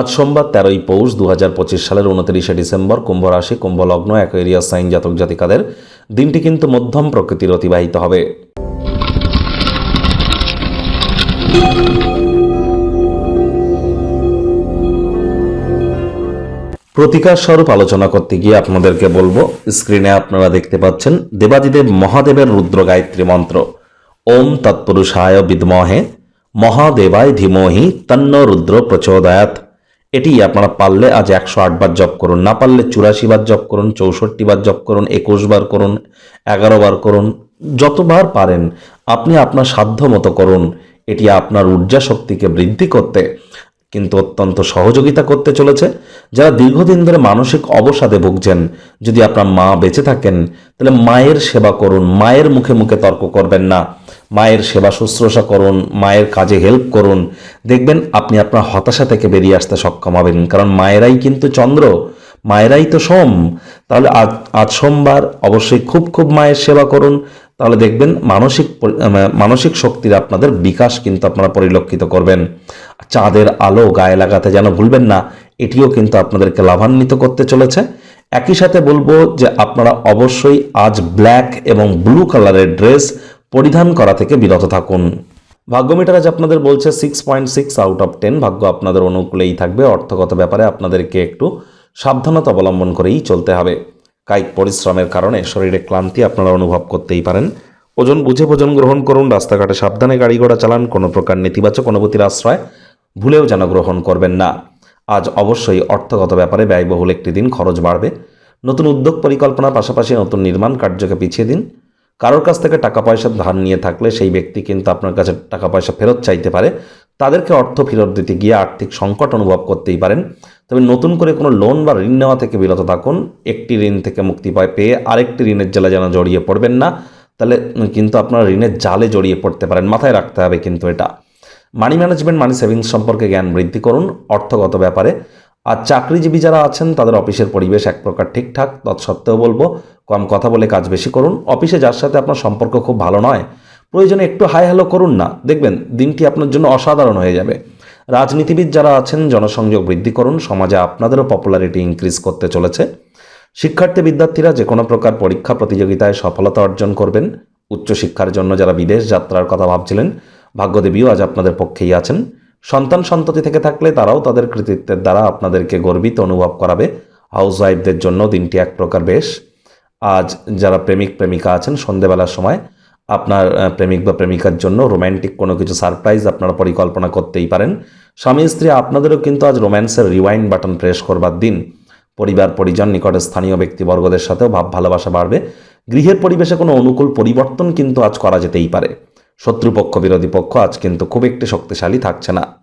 আজ সোমবার তেরোই পৌষ দু সালের উনত্রিশে ডিসেম্বর কুম্ভ রাশি কুম্ভ লগ্ন অ্যাকোয়েরিয়া, সাইন জাতক জাতিকাদের দিনটি কিন্তু মধ্যম প্রকৃতির অতিবাহিত হবে। প্রতিকার স্বরূপ আলোচনা করতে গিয়ে আপনাদেরকে বলব, স্ক্রিনে আপনারা দেখতে পাচ্ছেন দেবাদিদেব মহাদেবের রুদ্র গায়ত্রী মন্ত্র। ওম তৎপুরুষায় বিদমহে, মহাদেবায় ধীমহি তন্ন রুদ্র প্রচোদয়াত এটি আপনারা পারলে আজ একশো আট বার জপ করুন। না পারলে চুরাশি বার জপ করুন, চৌষট্টি বার জপ করুন, একুশ বার করুন, এগারো বার করুন, যতবার পারেন, আপনি আপনার সাধ্য মতো করুন। এটি আপনার ঊর্জা শক্তিকে বৃদ্ধি করতে কিন্তু অত্যন্ত সহযোগিতা করতে চলেছে। যারা দীর্ঘদিন ধরে মানসিক অবসাদে ভুগছেন, যদি আপনার মা বেঁচে থাকেন, তাহলে মায়ের সেবা করুন, মায়ের মুখে মুখে তর্ক করবেন না। মায়ের সেবা শুশ্রূষা করুন, মায়ের কাজে হেল্প করুন। দেখবেন আপনি আপনার হতাশা থেকে বেরিয়ে আসতে সক্ষম হবেন, কারণ মায়েরাই কিন্তু চন্দ্র। মায়েরাই তো সোম। তাহলে আজ আজ সোমবার অবশ্যই খুব খুব মায়ের সেবা করুন। তাহলে দেখবেন মানসিক মানসিক শক্তির আপনাদের বিকাশ কিন্তু আপনারা পরিলক্ষিত করবেন। চাঁদের আলো গায়ে লাগাতে যেন ভুলবেন না, এটিও কিন্তু আপনাদেরকে লাভান্বিত করতে চলেছে। একই সাথে বলব যে আপনারা অবশ্যই আজ ব্ল্যাক এবং ব্লু কালারের ড্রেস পরিধান করা থেকে বিরত থাকুন। ভাগ্যমিটার আজ আপনাদের বলছে six point six out of ten ভাগ্য আপনাদের অনুকূলেই থাকবে। অর্থগত ব্যাপারে আপনাদেরকে একটু সাবধানতা অবলম্বন করেই চলতে হবে। কায়িক পরিশ্রমের কারণে শরীরে ক্লান্তি আপনারা অনুভব করতেই পারেন। ওজন বুঝে ভোজন গ্রহণ করুন, রাস্তাঘাটে সাবধানে গাড়ি ঘোড়া চালান, কোনো প্রকার নেতিবাচক অনুভূতির আশ্রয় ভুলেও যেন গ্রহণ করবেন না। আজ অবশ্যই অর্থগত ব্যাপারে ব্যয়বহুল একটি দিন খরচ বাড়বে। নতুন উদ্যোগ পরিকল্পনার পাশাপাশি নতুন নির্মাণ কার্যকে পিছিয়ে দিন। কারোর কাছ থেকে টাকা পয়সা ধার নিয়ে থাকলে সেই ব্যক্তি কিন্তু আপনার কাছে টাকা পয়সা ফেরত চাইতে পারে। তাদেরকে অর্থ ফেরত দিতে গিয়ে আর্থিক সংকট অনুভব করতেই পারেন। তবে নতুন করে কোনো লোন বা ঋণ নেওয়া থেকে বিরত থাকুন। একটি ঋণ থেকে মুক্তি পায় পেয়ে আরেকটি ঋণের জালে যেন জড়িয়ে পড়বেন না, তাহলে কিন্তু আপনার ঋণের জালে জড়িয়ে পড়তে পারেন। মাথায় রাখতে হবে কিন্তু এটা। মানি ম্যানেজমেন্ট মানি সেভিংস সম্পর্কে জ্ঞান বৃদ্ধি করুন অর্থগত ব্যাপারে। আর চাকরিজীবী যারা আছেন, তাদের অফিসের পরিবেশ এক প্রকার ঠিকঠাক, তৎসত্ত্বেও বলব, কম কথা বলে কাজ বেশি করুন। অফিসে যার সাথে আপনার সম্পর্ক খুব ভালো নয়, প্রয়োজনে একটু হাই হ্যালো করুন না। দেখবেন দিনটি আপনার জন্য অসাধারণ হয়ে যাবে। রাজনীতিবিদ যারা আছেন, জনসংযোগ বৃদ্ধি করুন, সমাজে আপনাদেরও পপুলারিটি ইনক্রিজ করতে চলেছে। শিক্ষার্থী বিদ্যার্থীরা যে কোনো প্রকার পরীক্ষা প্রতিযোগিতায় সফলতা অর্জন করবেন। উচ্চশিক্ষার জন্য যারা বিদেশ যাত্রার কথা ভাবছিলেন, ভাগ্যদেবীও আজ আপনাদের পক্ষেই আছেন। সন্তান সন্ততি থেকে থাকলে তারাও তাদের কৃতিত্বের দ্বারা আপনাদেরকে গর্বিত অনুভব করাবে। হাউস ওয়াইফদের জন্য দিনটি এক প্রকার বেশ। আজ যারা প্রেমিক প্রেমিকা আছেন, সন্ধেবেলার সময় আপনার প্রেমিক বা প্রেমিকার জন্য রোম্যান্টিক কোনো কিছু সারপ্রাইজ আপনারা পরিকল্পনা করতেই পারেন। স্বামী, স্ত্রী, আপনাদেরও কিন্তু আজ রোম্যান্সের রিওয়াইন্ড বাটন প্রেস করবার দিন। পরিবার, পরিজন, নিকটে স্থানীয় ব্যক্তিবর্গদের সাথেও ভাব, ভালোবাসা বাড়বে। গৃহের পরিবেশে কোনো অনুকূল পরিবর্তন কিন্তু আজ করা যেতেই পারে। শত্রুপক্ষ, বিরোধী পক্ষ আজ কিন্তু খুব একটি শক্তিশালী থাকছে না।